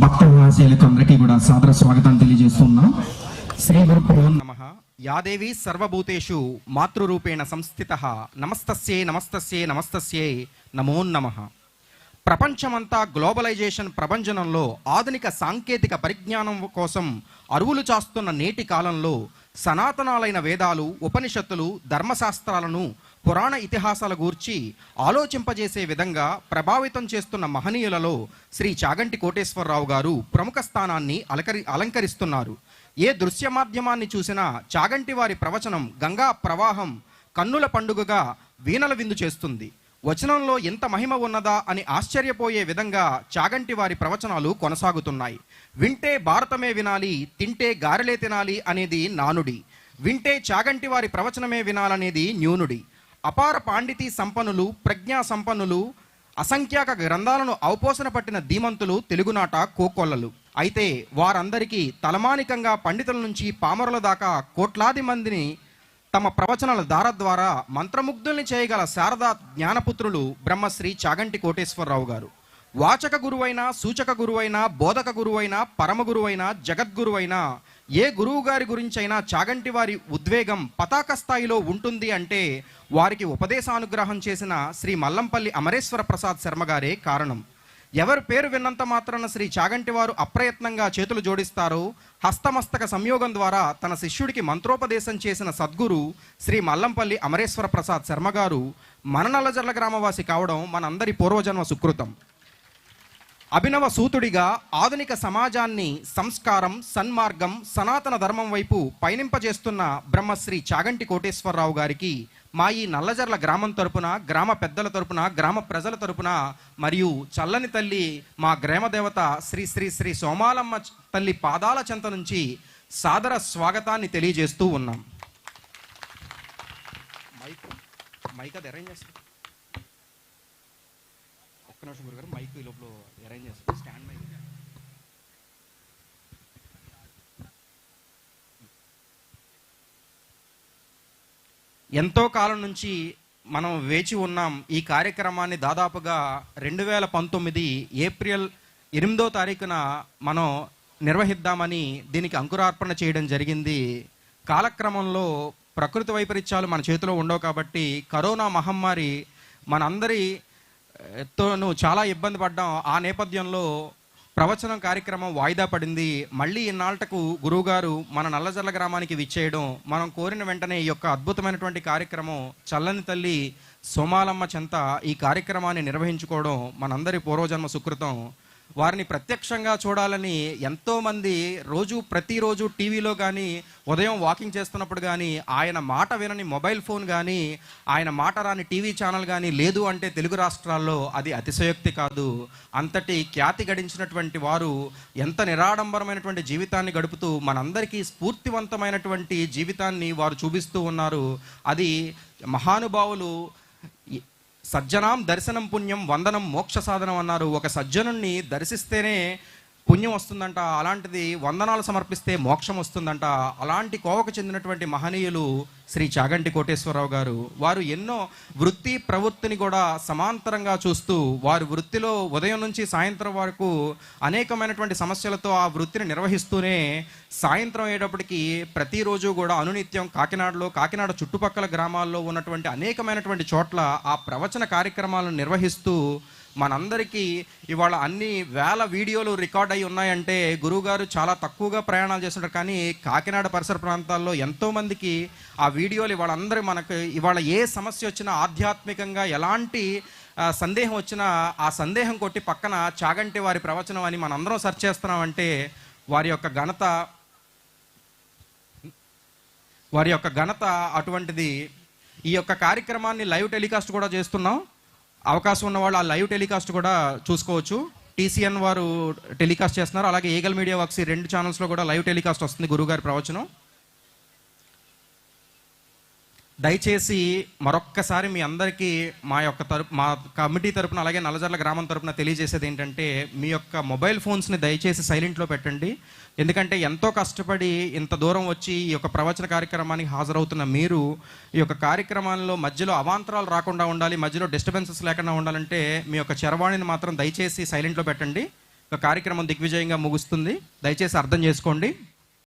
భక్తవాసీలకు అందరికీ కూడా సాదర స్వాగతం తెలియజేస్తున్నాం. శ్రీ గురు నమ. యాదేవి సర్వభూతేషు మాతృరూపేణ సంస్థిత. నమస్తస్యే నమస్తస్యే నమస్తస్యే నమో నమ. ప్రపంచమంతా గ్లోబలైజేషన్ ప్రపంచంలో ఆధునిక సాంకేతిక పరిజ్ఞానం కోసం అరువులు చాస్తున్న నేటి కాలంలో సనాతనాలైన వేదాలు ఉపనిషత్తులు ధర్మశాస్త్రాలను పురాణ ఇతిహాసాల గూర్చి ఆలోచింపజేసే విధంగా ప్రభావితం చేస్తున్న మహనీయులలో శ్రీ చాగంటి కోటేశ్వరరావు గారు ప్రముఖ స్థానాన్ని అలకరి అలంకరిస్తున్నారు. ఏ దృశ్య మాధ్యమాన్ని చూసినా చాగంటి వారి ప్రవచనం గంగా ప్రవాహం కన్నుల పండుగగా వీణల విందు చేస్తుంది. వచనంలో ఎంత మహిమ ఉన్నదా అని ఆశ్చర్యపోయే విధంగా చాగంటి వారి ప్రవచనాలు కొనసాగుతున్నాయి. వింటే భారతమే వినాలి తింటే గారెలే తినాలి అనేది నానుడి. వింటే చాగంటి వారి ప్రవచనమే వినాలనేది న్యూనుడి. అపార పాండితీ సంపన్నులు ప్రజ్ఞా సంపన్నులు అసంఖ్యాక గ్రంథాలను అవపోసన పట్టిన ధీమంతులు తెలుగునాట కోకొల్లలు. అయితే వారందరికీ తలమానికంగా పండితుల నుంచి పామరుల దాకా కోట్లాది మందిని తమ ప్రవచనాల దార ద్వారా మంత్రముగ్ధుల్ని చేయగల శారదా జ్ఞానపుత్రులు బ్రహ్మశ్రీ చాగంటి కోటేశ్వరరావు గారు. వాచక గురువైన సూచక గురువైన బోధక గురువైన పరమ గురువైన జగద్గురువైన ఏ గురువు గారి గురించైనా చాగంటి వారి ఉద్వేగం పతాక స్థాయిలో ఉంటుంది అంటే వారికి ఉపదేశానుగ్రహం చేసిన శ్రీ మల్లంపల్లి అమరేశ్వర ప్రసాద్ శర్మ గారే కారణం. ఎవరి పేరు విన్నంత మాత్రాన శ్రీ చాగంటి వారు అప్రయత్నంగా చేతులు జోడిస్తారో హస్తమస్తక సంయోగం ద్వారా తన శిష్యుడికి మంత్రోపదేశం చేసిన సద్గురు శ్రీ మల్లంపల్లి అమరేశ్వర ప్రసాద్ శర్మ గారు మననల్లజర్ల గ్రామవాసి కావడం మనందరి పూర్వజన్మ సుకృతం. అభినవ సూతుడిగా ఆధునిక సమాజాన్ని సంస్కారం సన్మార్గం సనాతన ధర్మం వైపు పయనింపజేస్తున్న బ్రహ్మశ్రీ చాగంటి కోటేశ్వరరావు గారికి మా ఈ నల్లజర్ల గ్రామం తరపున గ్రామ పెద్దల తరపున గ్రామ ప్రజల తరపున మరియు చల్లని తల్లి మా గ్రామదేవత శ్రీ శ్రీ శ్రీ సోమాలమ్మ తల్లి పాదాల చెంత నుంచి సాదర స్వాగతాన్ని తెలియజేస్తూ ఉన్నాం. మైక్ మైక్ అది అరేంజ్ చేస్తాం. ఒక్క నిమిషం గురుగారు మైక్ ఈ లోపల అరేంజ్ చేస్తాం స్టాండ్ మైక్ ఎంతో కాలం నుంచి మనం వేచి ఉన్నాం. ఈ కార్యక్రమాన్ని దాదాపుగా రెండు వేల పంతొమ్మిది ఏప్రిల్ ఎనిమిదో తారీఖున మనం నిర్వహిద్దామని దీనికి అంకురార్పణ చేయడం జరిగింది. కాలక్రమంలో ప్రకృతి వైపరీత్యాలు మన చేతిలో ఉండవు కాబట్టి కరోనా మహమ్మారి మనందరి తోను చాలా ఇబ్బంది పడ్డాం ఆ నేపథ్యంలో ప్రవచనం కార్యక్రమం వాయిదా పడింది. మళ్ళీ ఇన్నాళ్టకు గురువుగారు మన నల్లజల్ల గ్రామానికి విచ్చేయడం మనం కోరిన వెంటనే ఈ యొక్క అద్భుతమైనటువంటి కార్యక్రమం చల్లని తల్లి సోమాలమ్మ చెంత ఈ కార్యక్రమాన్ని నిర్వహించుకోవడం మనందరి పూర్వజన్మ సుకృతం. వారిని ప్రత్యక్షంగా చూడాలని ఎంతోమంది రోజు ప్రతిరోజు టీవీలో కానీ ఉదయం వాకింగ్ చేస్తున్నప్పుడు కానీ ఆయన మాట వినని మొబైల్ ఫోన్ కానీ ఆయన మాట రాని టీవీ ఛానల్ కానీ లేదు అంటే తెలుగు రాష్ట్రాల్లో అది అతిశయోక్తి కాదు. అంతటి ఖ్యాతి గడించినటువంటి వారు ఎంత నిరాడంబరమైనటువంటి జీవితాన్ని గడుపుతూ మనందరికీ స్ఫూర్తివంతమైనటువంటి జీవితాన్ని వారు చూపిస్తూ ఉన్నారు. అది మహానుభావులు సజ్జనాం దర్శనం పుణ్యం వందనం మోక్ష సాధనం అన్నారు. ఒక సజ్జనుణ్ణి దర్శిస్తేనే పుణ్యం వస్తుందంట అలాంటిది వందనాలు సమర్పిస్తే మోక్షం వస్తుందంట. అలాంటి కోవకు చెందినటువంటి మహనీయులు శ్రీ చాగంటి కోటేశ్వరరావు గారు వారు ఎన్నో వృత్తి ప్రవృత్తిని కూడా సమాంతరంగా చూస్తూ వారి వృత్తిలో ఉదయం నుంచి సాయంత్రం వరకు అనేకమైనటువంటి సమస్యలతో ఆ వృత్తిని నిర్వహిస్తూనే సాయంత్రం అయ్యేటప్పటికి ప్రతిరోజు కూడా అనునిత్యం కాకినాడలో కాకినాడ చుట్టుపక్కల గ్రామాల్లో ఉన్నటువంటి అనేకమైనటువంటి చోట్ల ఆ ప్రవచన కార్యక్రమాలను నిర్వహిస్తూ మనందరికీ ఇవాళ అన్ని వేల వీడియోలు రికార్డ్ అయి ఉన్నాయంటే గురువుగారు చాలా తక్కువగా ప్రయాణాలు చేస్తున్నారు కానీ కాకినాడ పరిసర ప్రాంతాల్లో ఎంతోమందికి ఆ వీడియోలు ఇవాళ అందరూ మనకు ఇవాళ ఏ సమస్య వచ్చినా ఆధ్యాత్మికంగా ఎలాంటి సందేహం వచ్చినా ఆ సందేహం కొట్టి పక్కన చాగంటి వారి ప్రవచనం అని మనందరం సెర్చ్ చేస్తున్నామంటే వారి యొక్క ఘనత వారి యొక్క ఘనత అటువంటిది. ఈ యొక్క కార్యక్రమాన్ని లైవ్ టెలికాస్ట్ కూడా చేస్తున్నాం. అవకాశం ఉన్నవాళ్ళు ఆ లైవ్ టెలికాస్ట్ కూడా చూసుకోవచ్చు. టీసీఎన్ వారు టెలికాస్ట్ చేస్తున్నారు. అలాగే ఈగల్ మీడియా వర్క్స్ ఈ రెండు ఛానల్స్లో కూడా లైవ్ టెలికాస్ట్ వస్తుంది గురుగారి ప్రవచనం. దయచేసి మరొక్కసారి మీ అందరికీ మా యొక్క తరపు మా కమిటీ తరపున అలాగే నల్లజర్ల గ్రామం తరపున తెలియజేసేది ఏంటంటే మీ యొక్క మొబైల్ ఫోన్స్ని దయచేసి సైలెంట్లో పెట్టండి. ఎందుకంటే ఎంతో కష్టపడి ఇంత దూరం వచ్చి ఈ యొక్క ప్రవచన కార్యక్రమానికి హాజరవుతున్న మీరు ఈ యొక్క కార్యక్రమాల్లో మధ్యలో అవాంతరాలు రాకుండా ఉండాలి మధ్యలో డిస్టర్బెన్సెస్ లేకుండా ఉండాలంటే మీ యొక్క చరవాణిని మాత్రం దయచేసి సైలెంట్లో పెట్టండి. కార్యక్రమం దిగ్విజయంగా ముగుస్తుంది. దయచేసి అర్థం చేసుకోండి.